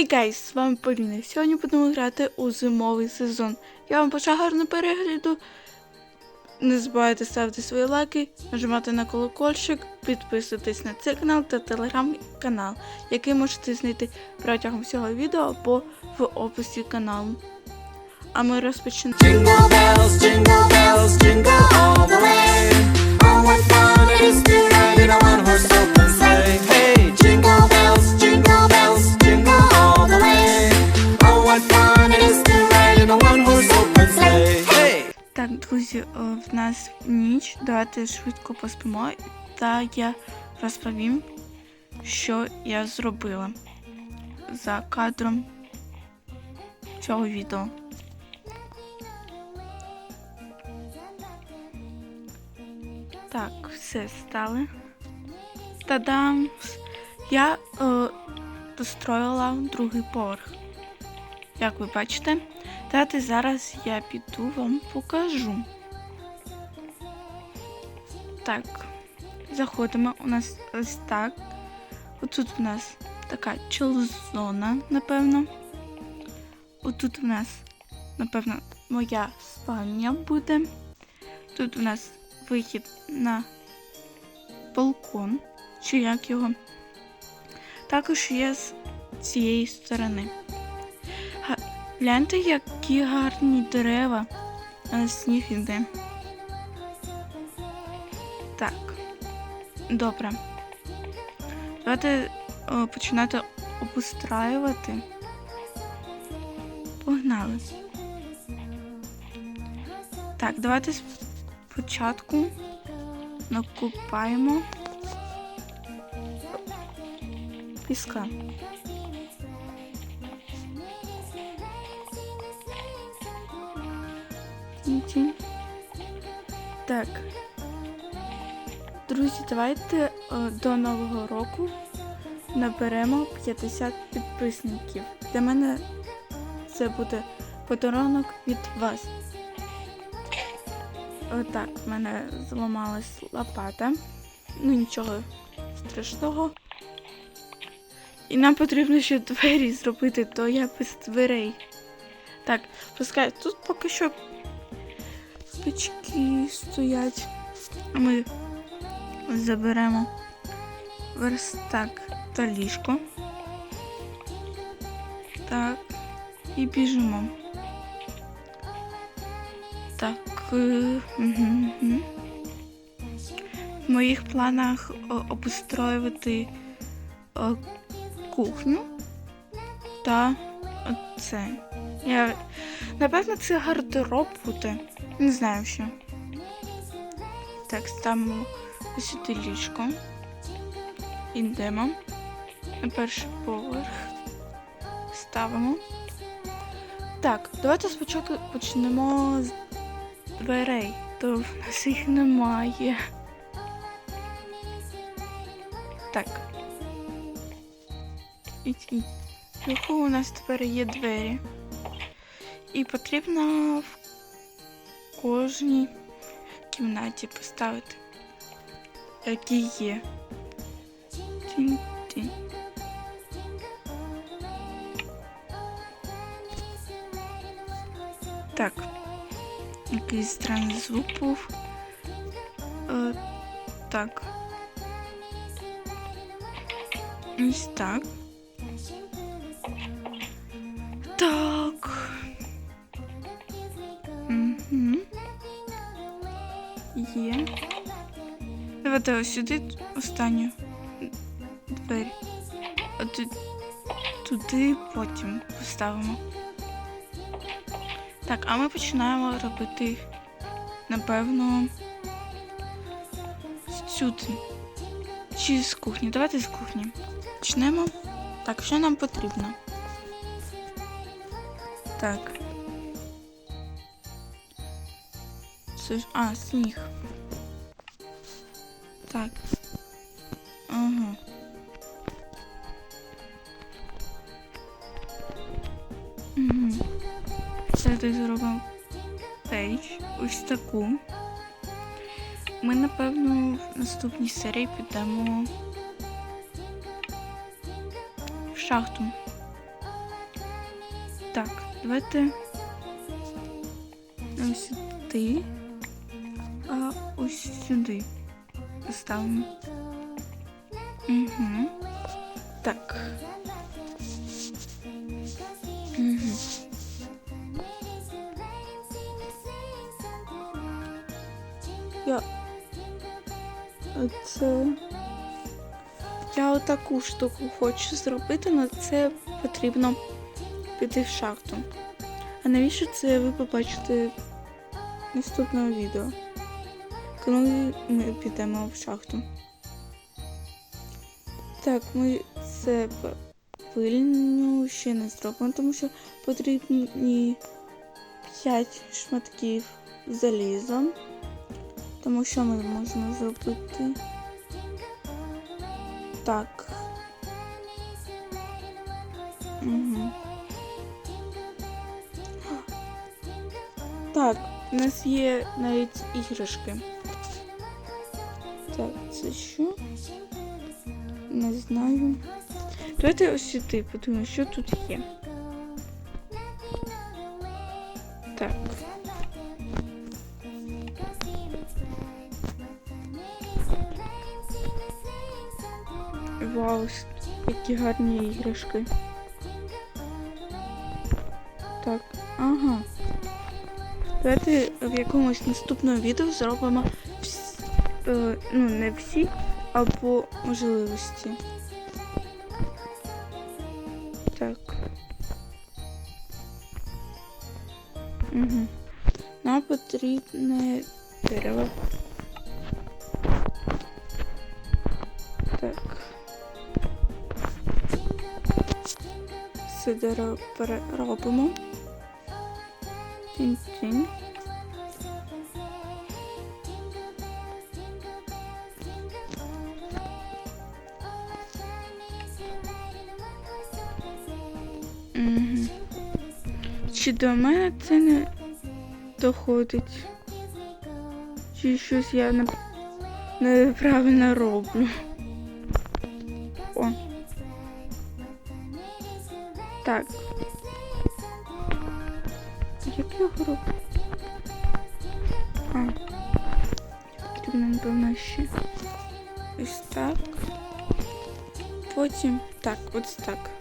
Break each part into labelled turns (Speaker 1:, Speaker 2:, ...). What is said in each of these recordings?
Speaker 1: Хай гайс, з вами Поліна. Сьогодні будемо грати у зимовий сезон. Я вам бажаю гарного перегляду. Не забувайте ставити свої лайки, нажимати на колокольчик, підписуйтесь на цей канал та телеграм-канал, який можете знайти протягом всього відео або в описі каналу. А ми розпочнемо. Друзі, е, в нас ніч. Давайте швидко поспимо, та я розповім, що я зробила за кадром цього відео. Так, все стали. Та-дам! Я е, достроїла другий поверх. Як ви бачите, Давайте зараз я піду вам покажу. Так, заходимо. У нас ось так. Отут у нас така чолзона, напевно. Отут у нас, напевно, моя спальня буде. Тут у нас вихід на балкон, чи як його. Також є з цієї сторони. Гляньте, які гарні дерева, а сніг іде. Так, добре. Давайте о, починати обустраювати. Погнали. Так, давайте спочатку накопаємо піска. Тінь-тінь. Так. Друзі, давайте е, до Нового року наберемо 50 підписників. Для мене це буде подарунок від вас. Отак, в мене зламалась лопата. Ну нічого страшного. І нам потрібно ще двері зробити, то я без дверей. Так, пускай тут поки що печки стоять. Ми заберемо верстак та ліжко. Так, і біжимо. Так. е. В моїх планах обустроювати кухню та оце. Я Напевно, це гардероб буде. Не знаю що. Так, ставимо сюди ліжко. Ідемо. На перший поверх. Ставимо. Так, давайте спочатку почнемо з дверей, то в нас їх немає. Так. Яку у нас тепер є двері? І потрібно в кожній кімнаті поставити, які є. Тінь-тінь. Так. Якийсь странний звук був. Е, так. Ось так. Так. Є. Давайте ось сюди останню двері. Тут туди потім поставимо. Так, а ми починаємо робити, напевно, сюди. Чи з кухні? Давайте з кухні. Почнемо. Так, що нам потрібно? Так. Це ж. А, сніг. Так. Ага. Угу. Давайте зробимо пейдж. Ось таку. Ми, напевно, в наступній серії підемо в шахту. Так, давайте ось сюди, ось сюди ставимо. Угу. Так. Угу. Я Оце. Я отаку штуку хочу зробити, але це потрібно піти в шахту. А навіщо це ви побачите в наступному відео? Коли ми підемо в шахту. Так, ми це пильню ще не зробимо, тому що потрібні 5 шматків заліза. Тому що ми можемо зробити? Так. Угу. Так, у нас є навіть іграшки. Так, це що? Не знаю. Давайте ось сюди подумаємо, що тут є. Так. Вау, які гарні іграшки. Так, ага. Давайте в якомусь наступному відео зробимо вс... е, ну, не всі, або можливості. Так. Угу. Нам потрібне дерево. Так. Все дерево переробимо. Тінь-тінь. Чи до мене це не доходить? Чи щось я неправильно роблю? О. Так. Як його робити? А. Потрібно, напевно, ще. Ось так. Потім так, ось так.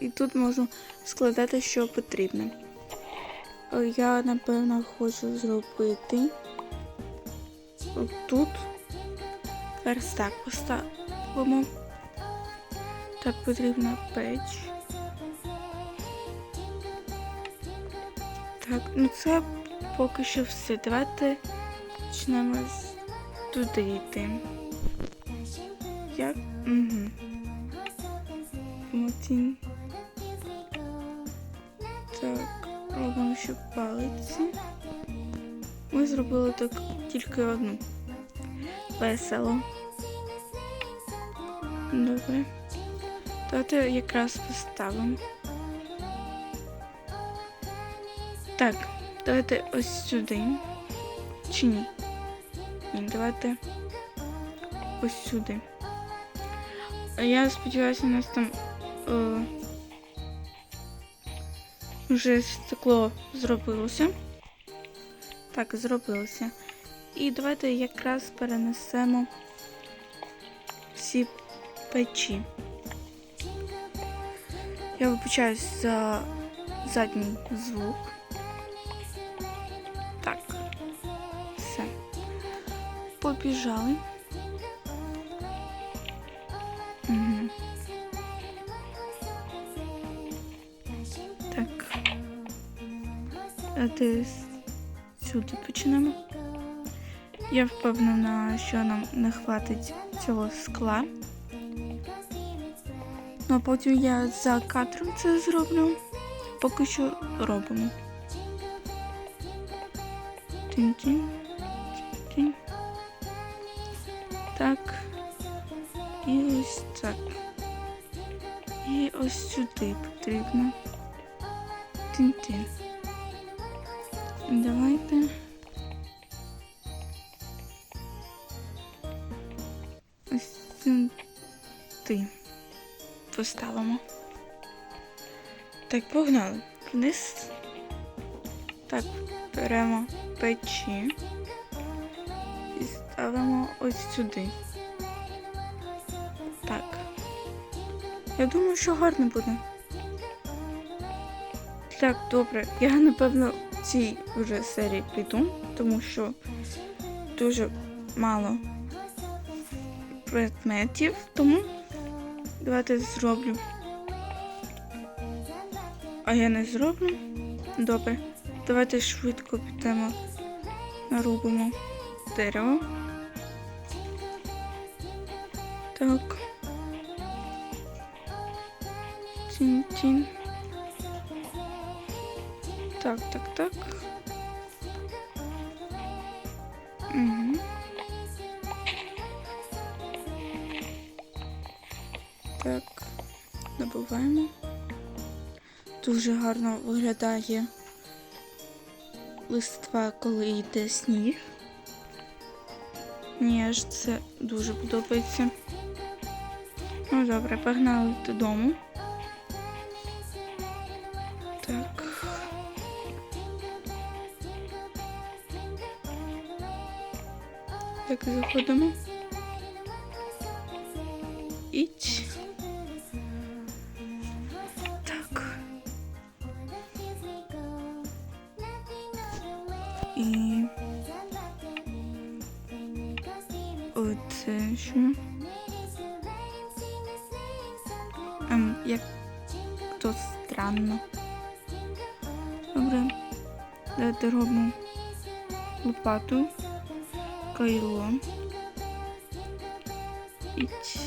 Speaker 1: І тут можна складати, що потрібно. Е, Я, напевно, хочу зробити тут верстак поставимо. Так, потрібна печ. Так, ну це поки що все. Давайте почнемо туди йти. Як? Угу. Мотін. Так, робимо ще палиці. Ми зробили так тільки одну. Весело. Добре. Давайте якраз поставимо. Так, давайте ось сюди. Чи ні? Ні, давайте ось сюди. Я сподіваюся, у нас там е, вже стекло зробилося. Так, зробилося. І давайте якраз перенесемо всі печі. Я вибачаюсь за задній звук. Так. Все. Побіжали. А сюди почнемо. Я впевнена, що нам не хватить цього скла. Ну, а потім я за кадром це зроблю. Поки що робимо. Тінь. Так. І ось так. І ось сюди потрібно. Тінь-тінь. Давайте. Ось ти поставимо. Так, погнали. Вниз. Так, беремо печі і ставимо ось сюди. Так. Я думаю, що гарно буде. Так, добре. Я напевно цій вже серії піду, тому що дуже мало предметів, тому давайте зроблю. А я не зроблю. Добре. Давайте швидко підемо, нарубимо дерево. Так. Тін-тін. Так, так, так. Угу. Так, добуваємо. Дуже гарно виглядає листва, коли йде сніг. Мені аж це дуже подобається. Ну добре, погнали додому. Так, заходимо. Іть. Так. І оце що? Ем, як то странно. Добре. Давайте робимо лопату, Іть.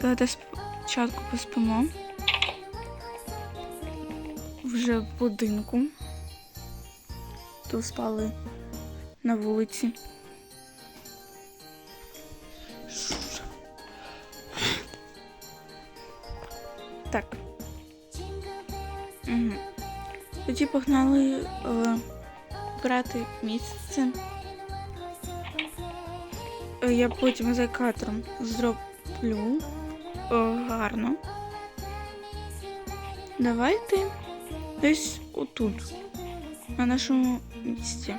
Speaker 1: Давайте спочатку поспимо. Вже в будинку. То спали на вулиці. Так. Угу. Тоді погнали е, брати місце. Е, Я потім за кадром зроблю е, гарно. Давайте десь отут, на нашому місці.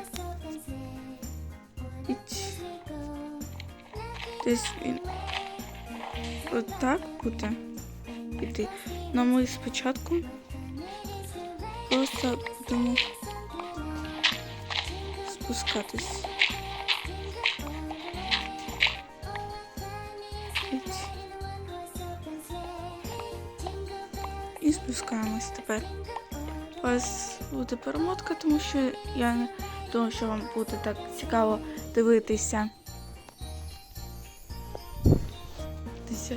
Speaker 1: Десь він отак буде іти. Но ми спочатку просто будемо спускатись. Спускаємось тепер. Вас буде перемотка, тому що я не думаю, що вам буде так цікаво дивитися.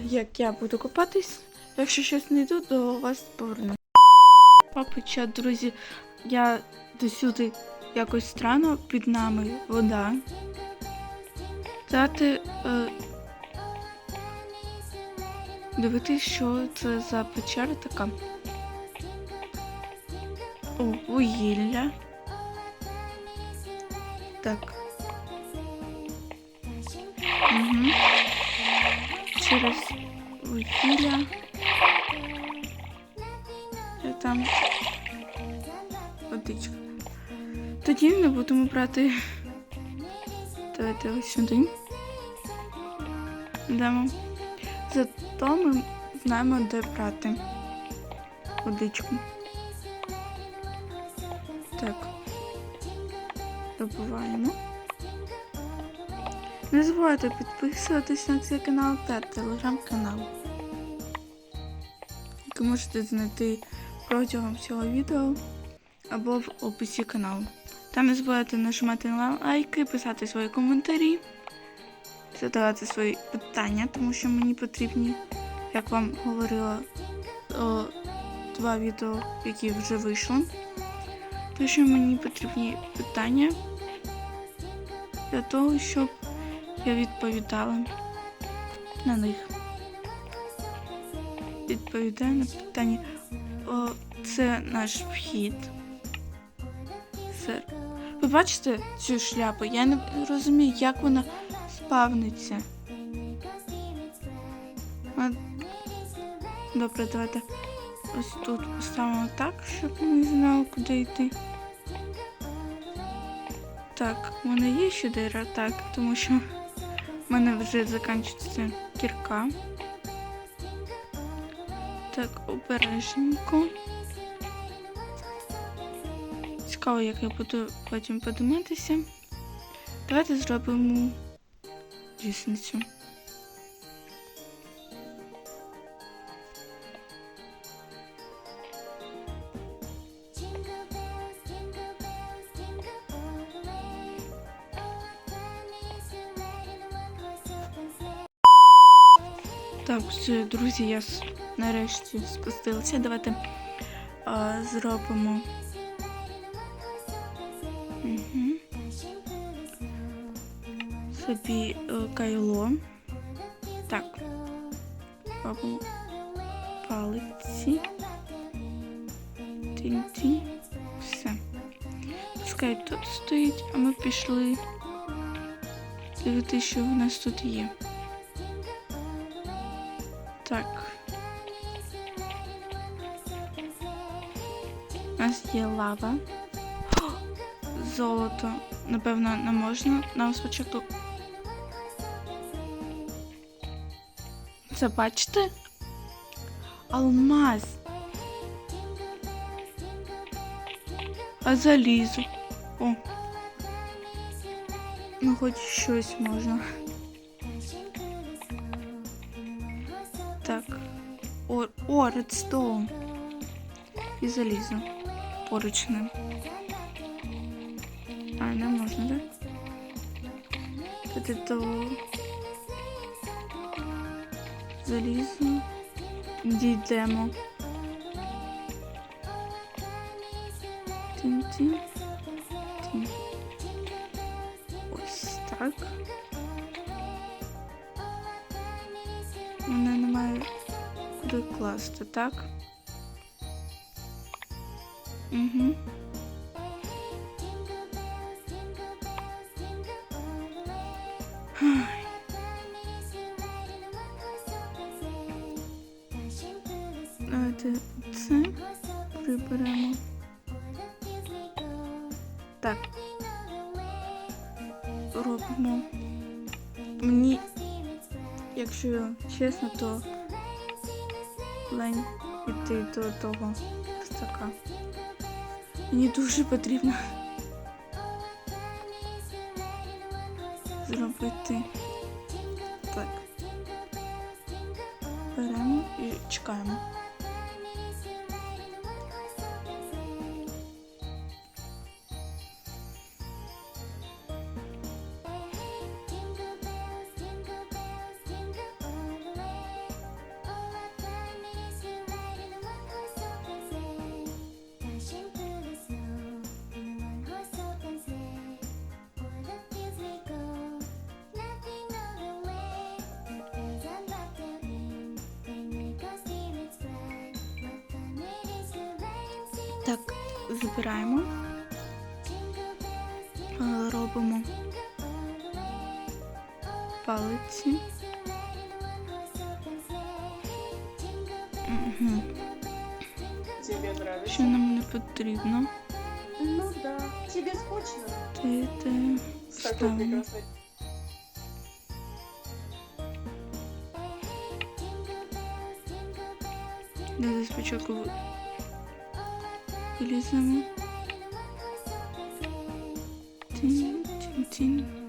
Speaker 1: Як я буду копатись. Якщо щось знайду, до вас поверну. Папича, друзі, я досюди якось странно під нами вода. Дати е, дивитись, що це за печера така. Вугілля. Так. Угу. Через вугілля. І там водичка. Тоді ми будемо брати. Давайте ось сюди. Йдемо. Зато ми знаємо, де брати водичку. Так. Добуваємо. Не забувайте підписуватись на цей канал та телеграм-канал, який можете знайти протягом цього відео або в описі каналу. Та не забувайте нажимати на лайки, писати свої коментарі, задавати свої питання, тому що мені потрібні, як вам говорила, о, два відео, які вже вийшли. Що мені потрібні питання для того, щоб я відповідала на них. Відповідаю на питання. О, це наш вхід. Це... Ви бачите цю шляпу? Я не розумію, як вона спавниться. А... Добре, давайте ось тут поставимо так, щоб не знали, куди йти. Так, в мене є ще дира, так, тому що в мене вже закінчується кірка. Так, обережненько. Цікаво, як я буду потім подиматися. Давайте зробимо різницю. Так, друзі, я нарешті спустилася. Давайте а, зробимо. Угу. Собі е, кайло. Так, робимо палиці. Тінь-тінь. Все. Пускай тут стоїть, а ми пішли дивитися, що в нас тут є. Лава. О, Золото. Напевно, не можна. Нам спочатку. Це бачите? Алмаз. А залізо. О. Ну, хоч щось можна. Так. О, о редстоун. І залізо. Поруч. А, не можна, так? Тоді то залізо. Дійдемо. Ось так. Мене немає куди класти, так? Угу. Давайте це приберемо. Так. Робимо. Мені, якщо чесно, то лень іти до того стака. Мені дуже потрібно зробити так. Беремо і чекаємо. Так, е, робимо палиці. Угу. Що нам не потрібно?
Speaker 2: Ну да. Тебе скучно?
Speaker 1: Ти, ти ставимо. Давайте спочатку gülüyoruz ama. Tin tin tin.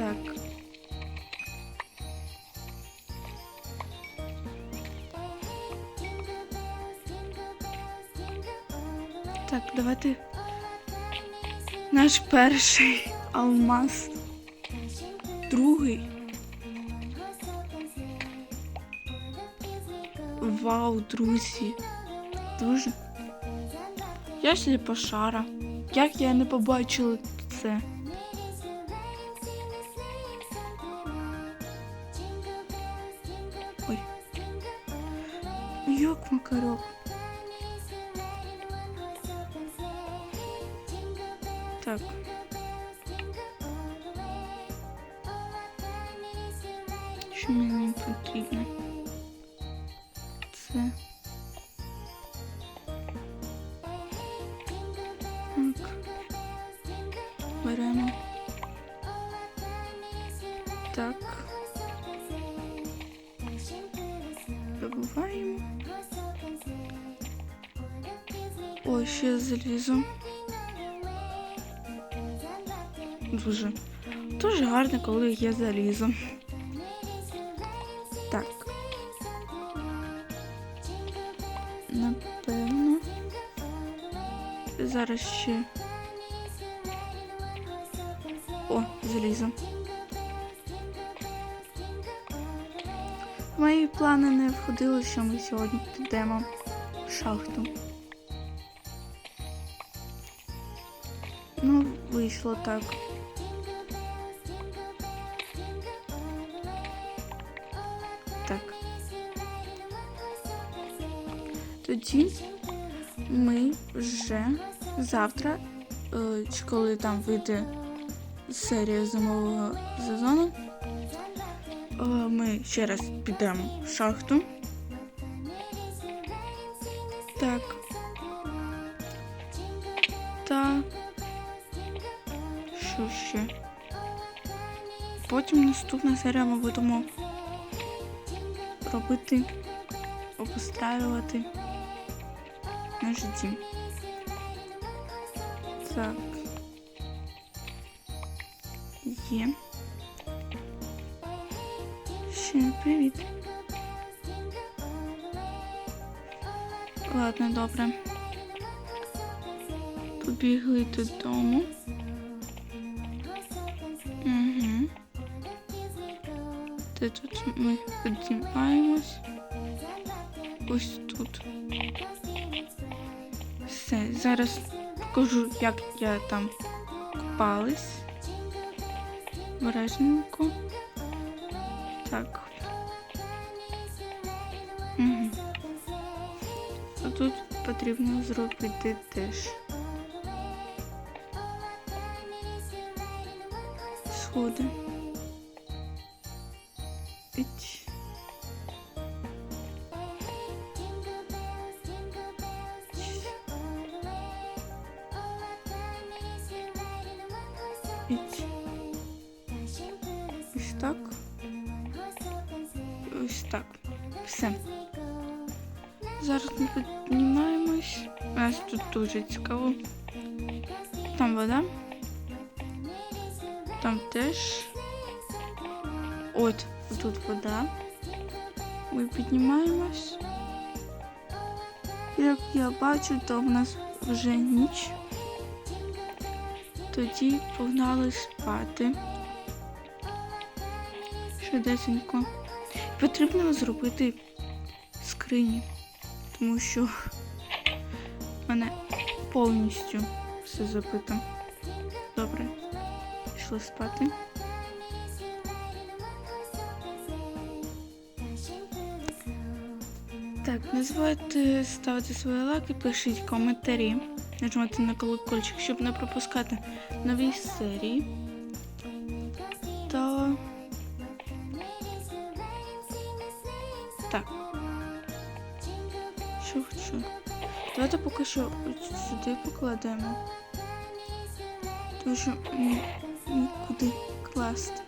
Speaker 1: Так. Так, давайте. Наш перший алмаз. Другий. Вау, друзі. Дуже. Я сліпошара. Як я не побачила це? Потрібно? Це. Так. Беремо. Так. Добуваємо. Ой, ще залізо. Дуже. Дуже гарно, коли є залізо. Зараз ще. О, залізо. Мої плани не входило, що ми сьогодні підемо в шахту. Ну, вийшло так. Так. Тоді ми вже завтра, е, чи коли там вийде серія зимового сезону, е, ми ще раз підемо в шахту. Так. Та що ще? Потім наступна серія ми будемо робити, обустраювати наш дім. Так. Є. Ще привіт. Ладно, добре. Побігли додому. Угу. Де тут ми піднімаємось? Ось тут. Все, зараз покажу, як я там купалась. Бережненько. Так. Угу. А тут потрібно зробити теж. Сходи. Іть. Іть. Ось так. Ось так. Все. Зараз ми піднімаємось. У нас тут дуже цікаво. Там вода. Там теж. От, тут вода. Ми піднімаємось. Як я бачу, то в нас вже ніч. Тоді погнали спати. Швидесенько. Потрібно зробити скрині, тому що в мене повністю все забито. Добре, пішли спати. Так, не забувайте ставити свої лайки, пишіть коментарі, нажимайте на колокольчик, щоб не пропускати нові серії. Та так. Що хочу? Давайте поки що сюди покладемо. Тому що ні- нікуди класти.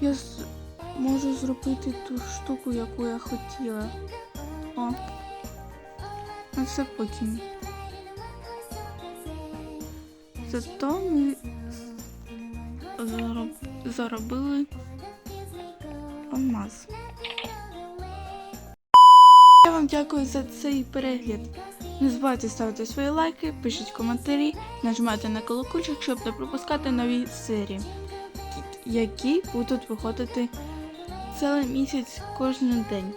Speaker 1: Я можу зробити ту штуку, яку я хотіла. О. Ну це потім. Зато ми зароб... заробили алмаз. Я вам дякую за цей перегляд. Не забувайте ставити свої лайки, пишіть коментарі, нажимайте на колокольчик, щоб не пропускати нові серії, які будуть виходити цілий місяць кожен день.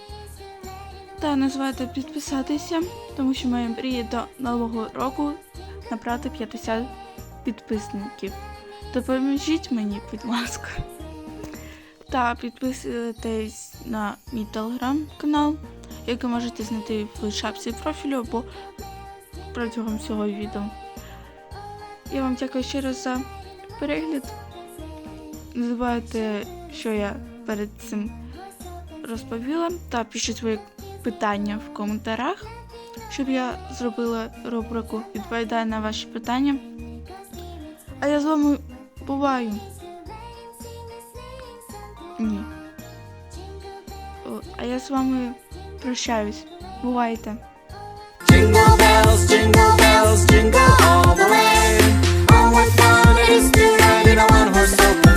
Speaker 1: Та не забувайте підписатися, тому що моя мрія до нового року набрати 50 підписників. Допоможіть мені, будь ласка. Та підписуйтесь на мій телеграм-канал, який можете знайти в шапці профілю або протягом цього відео. Я вам дякую ще раз за перегляд. Не забувайте, що я перед цим розповіла, та пишіть свої питання в коментарях, щоб я зробила рубрику відповідаю на ваші питання. А я з вами буваю. Ні. А я з вами прощаюсь. Бувайте.
Speaker 3: Jingle bells, jingle all the way. Oh, what fun is to ride in a one-horse open.